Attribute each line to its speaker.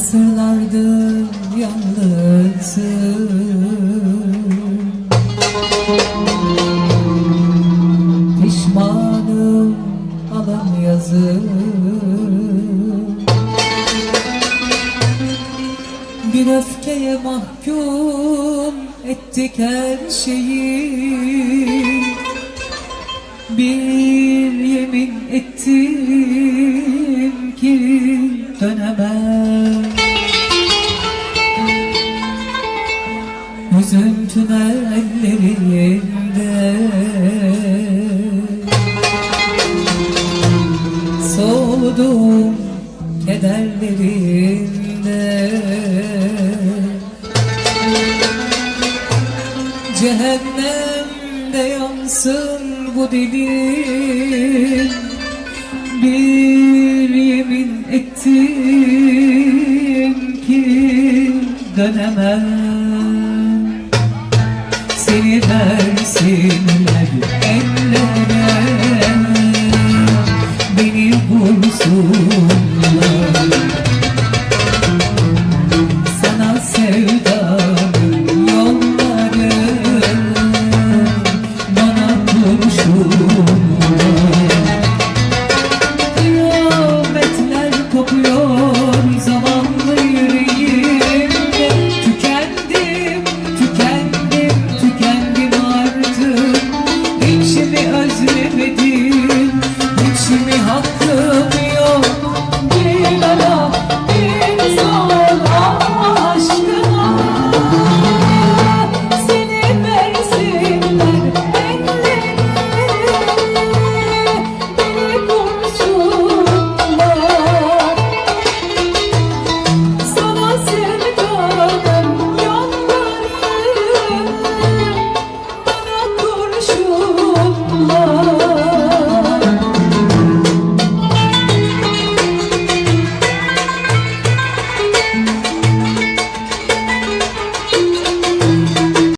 Speaker 1: Asırlardır yalnızım Pişmanım alan yazım Bir öfkeye mahkum ettik her şeyi. Bir yemin ettim ki dönemem Yüzüm tünellerinde Soğudum kederlerinde Cehennemde yansın bu dilim. Bir yemin ettim ki dönemem bulsunlar Allah